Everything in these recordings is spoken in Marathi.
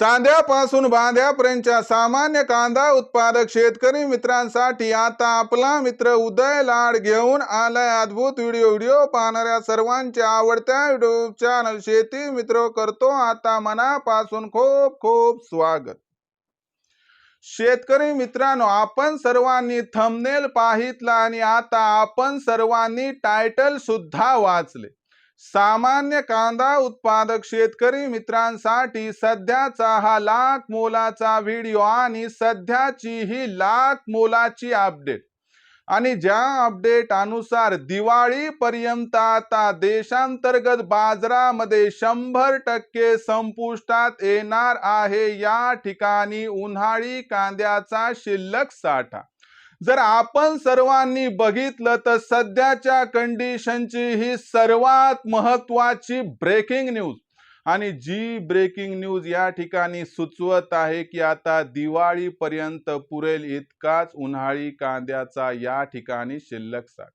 चांद्यापासून बांध्यापर्यंतच्या सामान्य कांदा उत्पादक शेतकरी मित्रांसाठी आता आपला मित्र उदय लाड घेऊन आलाय अद्भुत व्हिडिओ. व्हिडिओ पाहणाऱ्या सर्वांच्या आवडत्या युट्यूब चॅनल शेती मित्र करतो आता मनापासून खूप खूप स्वागत. शेतकरी मित्रांनो आपण सर्वांनी थंबनेल पाहितला आणि आता आपण सर्वांनी टायटल सुद्धा वाचले. सामान्य कांदा उत्पादक शेतकरी मित्रांसाठी सध्याचा हा लाख मोलाचा व्हिडिओ आणि सध्याची ही लाख मोलाची अपडेट आणि ज्या अपडेट अनुसार दिवाळी पर्यंत आता देशांतर्गत बाजारामध्ये शंभर टक्के संपुष्टात येणार आहे या ठिकाणी उन्हाळी कांद्याचा शिल्लक साठा. जर आपण सर्वांनी बघितलं तर सध्याच्या कंडिशनची ही सर्वात महत्वाची ब्रेकिंग न्यूज आणि जी ब्रेकिंग न्यूज या ठिकाणी सुचवत आहे की आता दिवाळीपर्यंत पुरेल इतकाच उन्हाळी कांद्याचा या ठिकाणी शिल्लक साठ.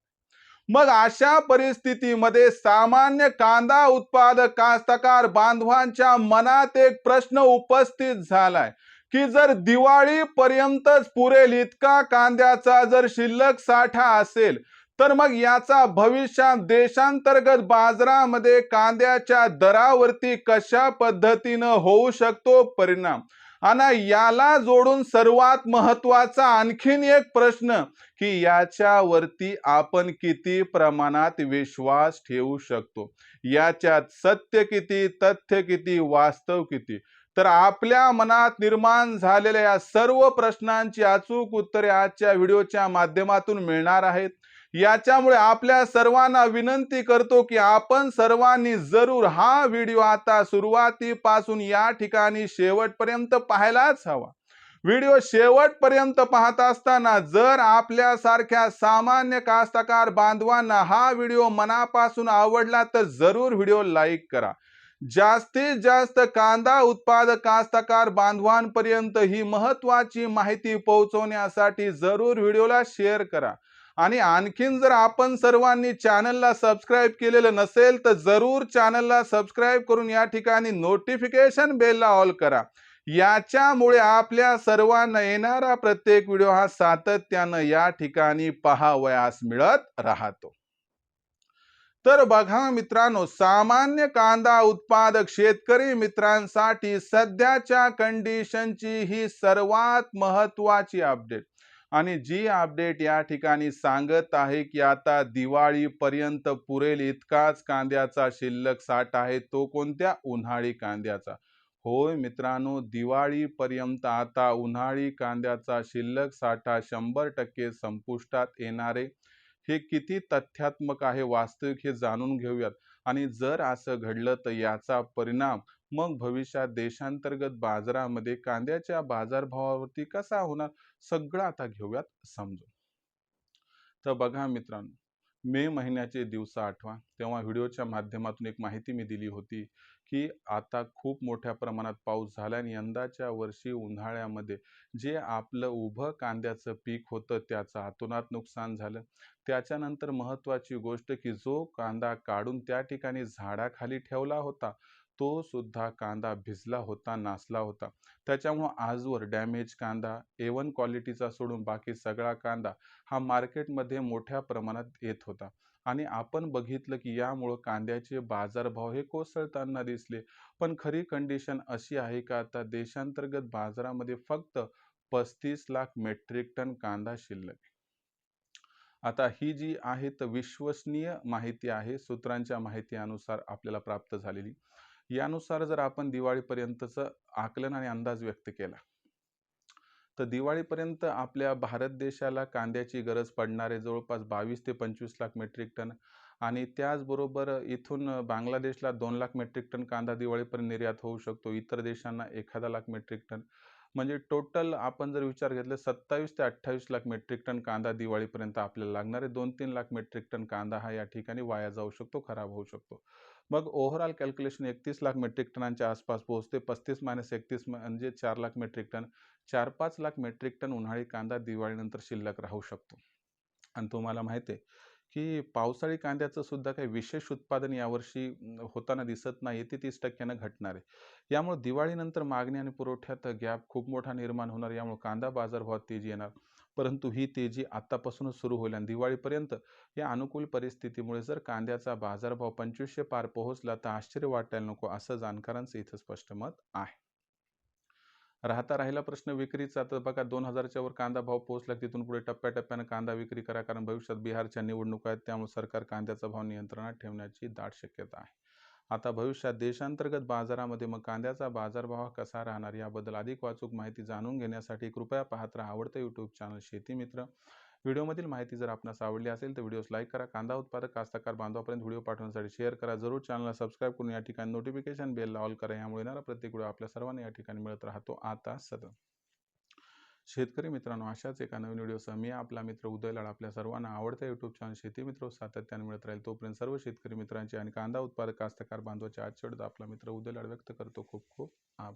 मग अशा परिस्थितीमध्ये सामान्य कांदा उत्पादक कास्तकार बांधवांच्या मनात एक प्रश्न उपस्थित झालाय. की जर दिवाळीपर्यंतच पुरेल इतका कांद्याचा जर शिल्लक साठा असेल तर मग याचा भविष्यात देशांतर्गत बाजारामध्ये कांद्याच्या दरावरती कशा पद्धतीनं होऊ शकतो परिणाम? आणि याला जोडून सर्वात महत्त्वाचा आणखीन एक प्रश्न की याच्यावरती आपण किती प्रमाणात विश्वास ठेवू शकतो? याच्यात सत्य किती तथ्य किती वास्तव किती? तर आपल्या मनात निर्माण झालेल्या या सर्व प्रश्नांची अचूक उत्तरे आजच्या व्हिडिओच्या माध्यमातून मिळणार आहेत. याच्यामुळे आपल्या सर्वांना विनंती करतो की आपण सर्वांनी जरूर हा व्हिडिओ आता सुरुवातीपासून या ठिकाणी शेवटपर्यंत पाहायलाच हवा. व्हिडिओ शेवटपर्यंत पाहत असताना जर आपल्यासारख्या सामान्य कास्तकार बांधवांना हा व्हिडिओ मनापासून आवडला तर जरूर व्हिडिओ लाईक करा. जास्तीत जास्त कांदा उत्पादक कास्तकार बांधवांपर्यंत ही महत्वाची माहिती पोहोचवण्यासाठी जरूर व्हिडिओला शेअर करा. आणि आणखीन जर आपण सर्वांनी चॅनलला सबस्क्राईब केलेलं नसेल तर जरूर चॅनलला सबस्क्राईब करून या ठिकाणी नोटिफिकेशन बेलला ऑल करा. याच्यामुळे आपल्या सर्वांना येणारा प्रत्येक व्हिडिओ हा सातत्यानं या ठिकाणी पहावयास मिळत राहतो. तर बघा मित्रांनो सामान्य कांदा उत्पादक शेतकरी मित्रांसाठी सध्याच्या कंडिशनची ही सर्वात महत्वाची अपडेट आणि जी अपडेट या ठिकाणी सांगत आहे की आता दिवाळीपर्यंत पुरेल इतकाच कांद्याचा शिल्लक साठ आहे तो कोणत्या? उन्हाळी कांद्याचा. होय मित्रांनो दिवाळीपर्यंत आता उन्हाळी कांद्याचा शिल्लक साठा शंभर टक्के संपुष्टात येणारे हे किती तथ्यात्मक आहे वास्तविक हे जाणून घेऊयात. आणि जर असं घडलं तर याचा परिणाम मग भविष्यात देशांतर्गत बाजारामध्ये कांद्याच्या बाजारभावावरती कसा होणार सगळं आता घेऊयात समजून. तर बघा मित्रांनो मे महिन्याचे दिवस आठवा तेव्हा व्हिडिओच्या माध्यमातून एक माहिती मी दिली होती की आता खूप मोठ्या प्रमाणात पाऊस झाला आणि यंदाच्या वर्षी उन्हाळ्यामध्ये जे आपलं उभं कांद्याचं पीक होतं त्याचं अतोनात नुकसान झालं. त्याच्यानंतर महत्त्वाची गोष्ट की जो कांदा काढून त्या ठिकाणी झाडाखाली ठेवला होता तो सुद्धा कांदा भिजला होता नासला होता. त्याच्यामुळं आजवर डॅमेज कांदा ए वन क्वालिटीचा सोडून बाकी सगळा कांदा हा मार्केटमध्ये मोठ्या प्रमाणात येत होता. आणि आपण बघितलं की यामुळं कांद्याचे बाजारभाव हे कोसळताना दिसले. पण खरी कंडिशन अशी आहे का आता देशांतर्गत बाजारामध्ये फक्त पस्तीस लाख मेट्रिक टन कांदा शिल्लक आता ही जी आहे तर विश्वसनीय माहिती आहे सूत्रांच्या माहितीनुसार आपल्याला प्राप्त झालेली. यानुसार जर आपण दिवाळीपर्यंतचं आकलन आणि अंदाज व्यक्त केला तर दिवाळीपर्यंत आपल्या भारत देशाला कांद्याची गरज पडणारे जवळपास बावीस ते पंचवीस लाख मेट्रिक टन आणि त्याचबरोबर इथून बांगलादेशला दोन लाख मेट्रिक टन कांदा दिवाळीपर्यंत निर्यात होऊ शकतो इतर देशांना एखादा लाख मेट्रिक टन. म्हणजे टोटल आपण जर विचार घेतला सत्तावीस ते अठ्ठावीस लाख मेट्रिक टन कांदा दिवाळीपर्यंत आपल्याला लागणारे दोन तीन लाख मेट्रिक टन कांदा हा या ठिकाणी वाया जाऊ शकतो खराब होऊ शकतो. मग ओव्हरऑल कॅल्क्युलेशन एकतीस लाख मेट्रिक टनांच्या आसपास पोहोचते. पस्तीस मायनस एकतीस म्हणजे चार लाख मेट्रिक टन. चार पाच लाख मेट्रिक टन उन्हाळी कांदा दिवाळीनंतर शिल्लक राहू शकतो. आणि तुम्हाला माहिती आहे की पावसाळी कांद्याचं सुद्धा काही विशेष उत्पादन यावर्षी होताना दिसत नाही ते तीस टक्क्यानं घटणार आहे. यामुळे दिवाळीनंतर मागणी आणि पुरवठ्यात गॅप खूप मोठा निर्माण होणार. यामुळे कांदा बाजारभावात तेजी येणार. परंतु ही तेजी आतापासूनच सुरू होईल आणि दिवाळीपर्यंत या अनुकूल परिस्थितीमुळे जर कांद्याचा बाजारभाव पंचवीसशे पार पोहोचला तर आश्चर्य वाटायला नको असं जाणकारांचं इथं स्पष्ट मत आहे. राहता राहिला प्रश्न विक्रीचा. तर बघा दोन हजारच्या वर कांदा भाव पोहोचला तिथून पुढे टप्प्याटप्प्यानं कांदा विक्री करा कारण भविष्यात बिहारच्या निवडणुका आहेत त्यामुळे सरकार कांद्याचा भाव नियंत्रणात ठेवण्याची दाट शक्यता आहे. आता भविष्यात देशांतर्गत बाजारामध्ये मग कांद्याचा बाजारभाव कसा राहणार याबद्दल अधिक वाचूक माहिती जाणून घेण्यासाठी कृपया पाहत राहा आवडतं यूट्यूब चॅनल शेती मित्र. व्हिडिओमधील माहिती जर आपणास आवडली असेल तर व्हिडिओस लाईक करा कांदा उत्पादक कास्तकार बांधवापर्यंत व्हिडिओ पाठवण्यासाठी शेअर करा. जरूर चॅनलला सबस्क्राईब करून या ठिकाणी नोटिफिकेशन बेलला ऑल करा. यामुळे येणारा प्रत्येक व्हिडिओ आपल्या सर्वांना या ठिकाणी मिळत राहतो. आता सतत शेतकरी मित्रांनो अशाच एका नवीन व्हिडिओसह मी आपला मित्र उदय लाड आपल्या सर्वांना आवडत्या युट्यूब चॅनल शेती मित्र सातत्याने मिळत राहील. तोपर्यंत सर्व शेतकरी मित्रांचे आणि कांदा उत्पादक कास्तकार बांधवाचे आजच्या आपला मित्र उदय लाड व्यक्त करतो. खूप खूप आभार.